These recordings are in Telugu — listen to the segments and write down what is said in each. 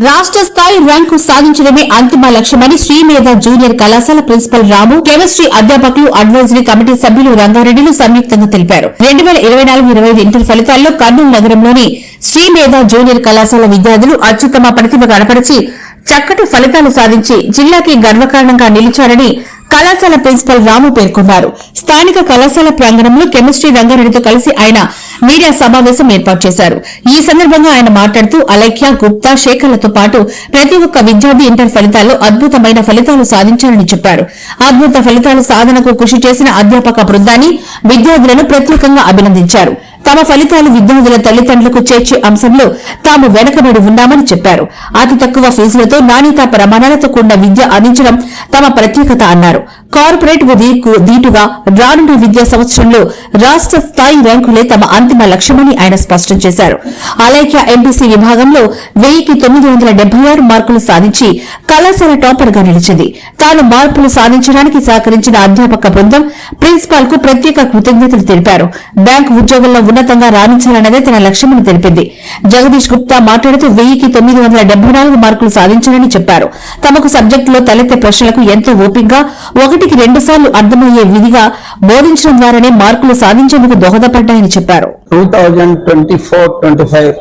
రాష్ట్ర స్థాయి ర్యాంకు సాధించడమే అంతిమ లక్ష్యమని శ్రీమేధ జూనియర్ కళాశాల ప్రిన్సిపల్ రాము కెమిస్ట్రీ అధ్యాపకులు అడ్వైజరీ కమిటీ సభ్యులు రంగారెడ్డిలు సంయుక్తంగా తెలిపారు. రెండు వేల ఇరవై నాలుగు ఇరవై ఐదు ఇంటర్ ఫలితాల్లో కర్నూలు నగరంలోని శ్రీమేధ జూనియర్ కళాశాల విద్యార్థులు అత్యుత్తమ ప్రతిభ కనపరిచి చక్కటి ఫలితాలు సాధించి జిల్లాకి గర్వకారణంగా నిలిచారని కళాశాల ప్రిన్సిపల్ రాము పేర్కొన్నారు. స్థానిక కళాశాల ప్రాంగణంలో కెమిస్ట్రీ రంగారెడ్డితో కలిసి ఆయన మీడియా సమావేశం ఏర్పాటు చేశారు. ఈ సందర్భంగా ఆయన మాట్లాడుతూ అలైక్య గుప్తా శేఖర్లతో పాటు ప్రతి ఒక్క విద్యార్థి ఇంటర్ ఫలితాల్లో అద్భుతమైన ఫలితాలు సాధించారని చెప్పారు. అద్భుత ఫలితాల సాధనకు కృషి చేసిన అధ్యాపక బృందాన్ని విద్యార్థులను ప్రత్యేకంగా అభినందించారు. తమ ఫలితాలు విద్యార్థుల తల్లిదండ్రులకు చేర్చే అంశంలో తాము వెనకబడి ఉన్నామని చెప్పారు. అతి తక్కువ ఫీజులతో నాణ్యతా ప్రమాణాలతో కూడిన విద్య అందించడం తమ ప్రత్యేకత అన్నారు. కార్పొరేట్ ఉదయకు దీటుగా రానున్న విద్యా సంవత్సరంలో రాష్ట్ర స్థాయి ర్యాంకులే తమ అంతిమ లక్ష్యమని ఆయన స్పష్టం చేశారు. అలైక్య ఎంపీసీ విభాగంలో వెయ్యికి తొమ్మిది వందల డెబ్బై ఆరు మార్కులు సాధించి కళాశాల టాపర్గా నిలిచింది. తాను మార్పులు సాధించడానికి సహకరించిన అధ్యాపక బృందం ప్రిన్సిపాల్కు ప్రత్యేక కృతజ్ఞతలు తెలిపారు. బ్యాంకు ఉద్యోగంలో ఉన్న ఉన్నతంగా రాణించాలన్నదే తన లక్ష్యమని తెలిపింది. జగదీష్ గుప్తా మాట్లాడుతూ వెయ్యికి తొమ్మిది వందల డెబ్బై నాలుగు మార్కులు సాధించారని చెప్పారు. తమకు సబ్జెక్టులో తలెత్తే ప్రశ్నలకు ఎంతో ఓపికగా ఒకటికి రెండు సార్లు అర్థమయ్యే విధిగా బోధించడం ద్వారానే మార్కులు సాధించేందుకు దోహదపడ్డాయని చెప్పారు. ట్వంటీ ఫోర్ ట్వంటీ ఫైవ్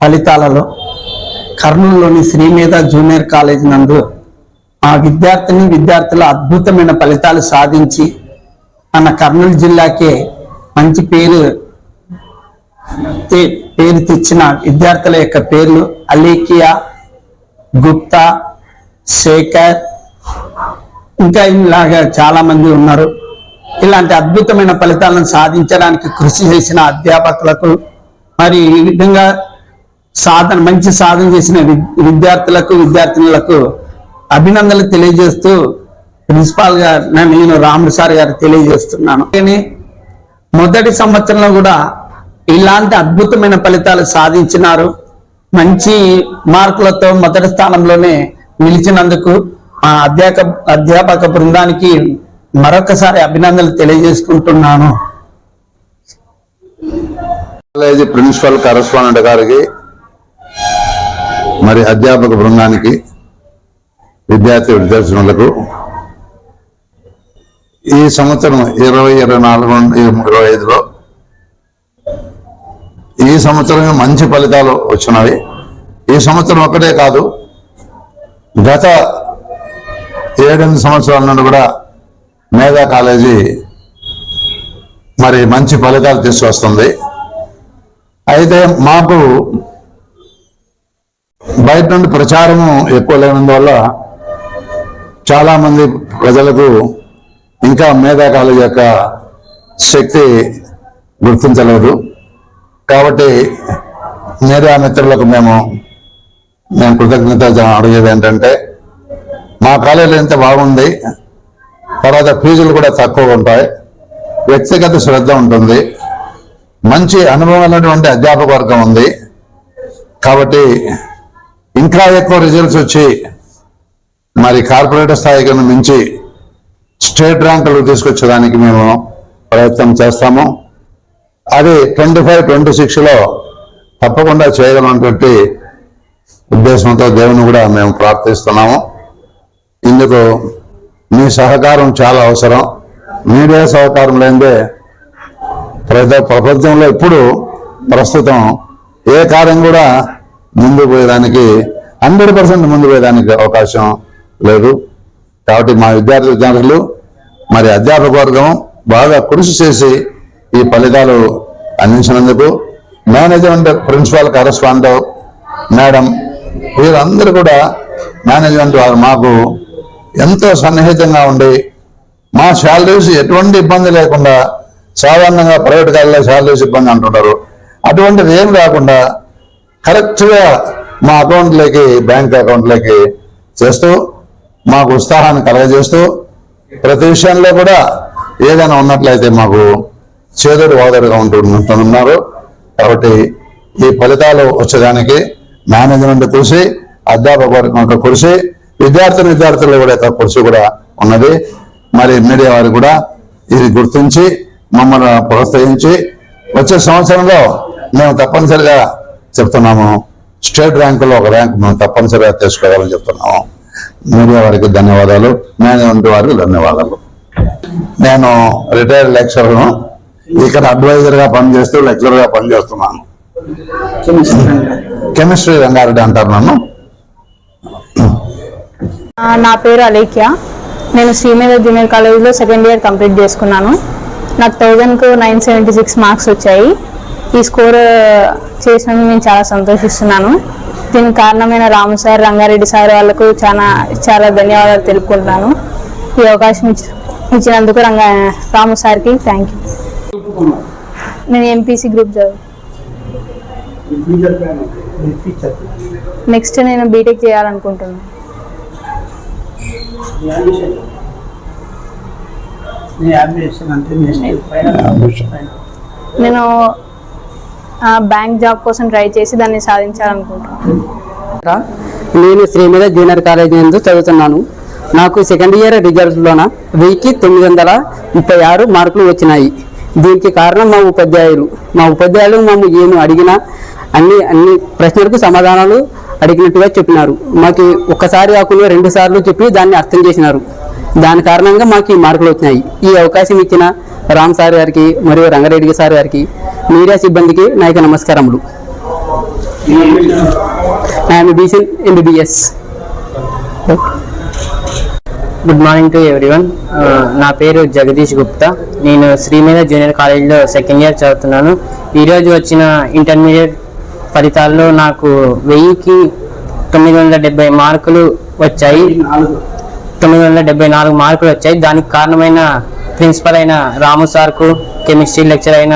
ఫలితాలలో కర్నూలులోని శ్రీమేధ జూనియర్ కాలేజ్ నందు ఆ విద్యార్థిని విద్యార్థుల అద్భుతమైన ఫలితాలు సాధించి మన కర్నూలు జిల్లాకే మంచి పేరు పేరు తెచ్చిన విద్యార్థుల యొక్క పేర్లు అలేకియా గుప్తా శేఖర్ ఇంకా ఇలాగా చాలా మంది ఉన్నారు. ఇలాంటి అద్భుతమైన ఫలితాలను సాధించడానికి కృషి చేసిన అధ్యాపకులకు మరి ఈ విధంగా సాధన మంచి సాధన చేసిన విద్యార్థులకు విద్యార్థినులకు అభినందనలు తెలియజేస్తూ ప్రిన్సిపాల్ గారు నేను రాముడు సార్ గారు తెలియజేస్తున్నాను. కానీ మొదటి సంవత్సరంలో కూడా ఇలాంటి అద్భుతమైన ఫలితాలు సాధించినారు. మంచి మార్కులతో మొదటి స్థానంలోనే నిలిచినందుకు ఆ అధ్యాపక అధ్యాపక బృందానికి మరొకసారి అభినందనలు తెలియజేసుకుంటున్నాను. కాలేజీ ప్రిన్సిపల్ కరస్పాండెంట్ గారికి మరి అధ్యాపక బృందానికి విద్యార్థి విద్యార్థులకు ఈ సంవత్సరం ఇరవై ఇరవై నాలుగు ఇరవై ఐదులో ఈ సంవత్సరం మంచి ఫలితాలు వచ్చినవి. ఈ సంవత్సరం ఒక్కటే కాదు గత ఏడెనిమిది సంవత్సరాల నుండి కూడా మేధా కాలేజీ మరి మంచి ఫలితాలు తీసుకొస్తుంది. అయితే మాకు బయట నుండి ప్రచారము ఎక్కువ లేనందువల్ల చాలామంది ప్రజలకు ఇంకా మేధా కాలేజ్ యొక్క శక్తి గుర్తించలేదు. కాబట్టి మేధా మిత్రులకు మేము మేము కృతజ్ఞత అడిగేది ఏంటంటే మా కాలేజీలో ఎంత బాగుంది తర్వాత ఫీజులు కూడా తక్కువ ఉంటాయి వ్యక్తిగత శ్రద్ధ ఉంటుంది మంచి అనుభవమైనటువంటి అధ్యాపక వర్గం ఉంది కాబట్టి ఇంకా ఎక్కువ రిజల్ట్స్ వచ్చి మరి కార్పొరేట్ స్థాయికి మించి స్టేట్ ర్యాంకులు తీసుకొచ్చేదానికి మేము ప్రయత్నం చేస్తాము. అది ట్వంటీ ఫైవ్ ట్వంటీ సిక్స్లో తప్పకుండా చేయగలనటువంటి ఉద్దేశంతో దేవుని కూడా మేము ప్రార్థిస్తున్నాము. ఇందుకు మీ సహకారం చాలా అవసరం. మీడియా సహకారం లేదే ప్రజ ప్రపంచంలో ఇప్పుడు ప్రస్తుతం ఏ కార్యం కూడా ముందు పోయేదానికి హండ్రెడ్ పర్సెంట్ ముందు పోయేదానికి అవకాశం లేదు. కాబట్టి మా విద్యార్థి విద్యార్థులు మరి అధ్యాపక వర్గం బాగా కృషి చేసి ఈ ఫలితాలు అందించినందుకు మేనేజ్మెంట్ ప్రిన్సిపాల్ కరస్పాండెంట్ మేడం వీరందరూ కూడా మేనేజ్మెంట్ వారు మాకు ఎంతో సన్నిహితంగా ఉండి మా శాలరీస్ ఎటువంటి ఇబ్బంది లేకుండా సాధారణంగా ప్రైవేట్ కాలేజీలో శాలరీస్ ఇబ్బంది అంటుంటారు. అటువంటిది ఏం కాకుండా కరెక్ట్గా మా అకౌంట్లోకి బ్యాంక్ అకౌంట్లోకి చేస్తూ మాకు ఉత్సాహాన్ని కలగజేస్తూ ప్రతి విషయంలో కూడా ఏదైనా ఉన్నట్లయితే మాకు చేదుడు వాదడుగా ఉంటూ ఉంటున్నారు కాబట్టి ఈ ఫలితాలు వచ్చేదానికి మేనేజ్మెంట్ కృషి అధ్యాపక కృషి విద్యార్థుల విద్యార్థుల కూడా యొక్క కృషి కూడా ఉన్నది. మరి మీడియా వారు కూడా ఇది గుర్తించి మమ్మల్ని ప్రోత్సహించి వచ్చే సంవత్సరంలో మేము తప్పనిసరిగా చెప్తున్నాము. స్టేట్ ర్యాంకులో ఒక ర్యాంక్ మనం తప్పనిసరిగా తీసుకోవాలని చెప్తున్నాము. మీడియా వారికి ధన్యవాదాలు మేనేజ్మెంట్ వారికి ధన్యవాదాలు. నేను రిటైర్డ్ లెక్చరర్ను ఇక్కడ అడ్వైజర్గా పనిచేస్తూ లెక్చరర్గా పనిచేస్తున్నాను. కెమిస్ట్రీ రంగారెడ్డి అంటారు నన్ను. నా పేరు అలేఖ్య. నేను శ్రీమేధ జూనియర్ కాలేజీలో సెకండ్ ఇయర్ కంప్లీట్ చేసుకున్నాను. నాకు థౌజండ్కు నైన్ సెవెంటీ సిక్స్ మార్క్స్ వచ్చాయి. ఈ స్కోర్ చేసినందుకు నేను చాలా సంతోషిస్తున్నాను. దీనికి కారణమైన రాము సార్ రంగారెడ్డి సార్ వాళ్ళకు చాలా చాలా ధన్యవాదాలు తెలుపుకుంటున్నాను. ఈ అవకాశం ఇచ్చి- ఇచ్చినందుకు రంగా రాము సార్కి థ్యాంక్ యూ నేను ఎంపీసీ గ్రూప్ చదువు. నెక్స్ట్ నేను బీటెక్ చేయాలనుకుంటున్నాను నేను బ్యాంక్ జాబ్ కోసం ట్రై చేసి దాన్ని సాధించాలనుకుంటున్నాను. నేను శ్రీమద జూనియర్ కాలేజ్ నందు చదువుతున్నాను. నాకు సెకండ్ ఇయర్ రిజల్ట్లోన వెయ్యికి తొమ్మిది వందల ముప్పై ఆరు మార్కులు వచ్చినాయి. దీనికి కారణం మా ఉపాధ్యాయులు. మా ఉపాధ్యాయులు మేము ఏమి అడిగినా అన్ని అన్ని ప్రశ్నలకు సమాధానాలు అడిగినట్టుగా చెప్పినారు. మాకు ఒక్కసారి కాకుండా రెండు సార్లు చెప్పి దాన్ని అర్థం చేసినారు. దాని కారణంగా మాకు ఈ మార్కులు వచ్చినాయి. ఈ అవకాశం ఇచ్చిన రామ్ సార్ గారికి మరియు రంగారెడ్డి సార్ గారికి మీడియా సిబ్బందికి నా యొక్క నమస్కారములు. IM BC MBBS good morning to everyone నా పేరు జగదీష్ గుప్తా. నేను శ్రీమేధ జూనియర్ కాలేజ్లో సెకండ్ ఇయర్ చదువుతున్నాను. ఈరోజు వచ్చిన ఇంటర్మీడియట్ ఫలితాల్లో నాకు వెయ్యికి తొమ్మిది వందల డెబ్బై మార్కులు వచ్చాయి. తొమ్మిది వందల డెబ్బై నాలుగు మార్కులు వచ్చాయి. దానికి కారణమైన ప్రిన్సిపల్ అయిన రాము సార్కు కెమిస్ట్రీ లెక్చర్ అయిన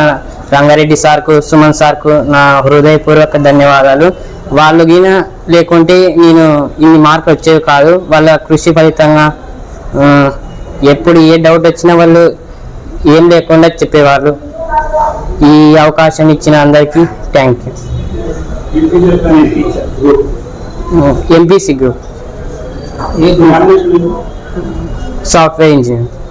రంగారెడ్డి సార్కు సుమన్ సార్కు నా హృదయపూర్వక ధన్యవాదాలు. వాళ్ళు గిన లేకుంటే నేను ఇన్ని మార్కులు వచ్చేవి కాదు. వాళ్ళ కృషి ఫలితంగా ఎప్పుడు ఏ డౌట్ వచ్చినా వాళ్ళు ఏం లేకుండా చెప్పేవాళ్ళు ఈ అవకాశం ఇచ్చిన అందరికీ thank you. MPC group. Software engineer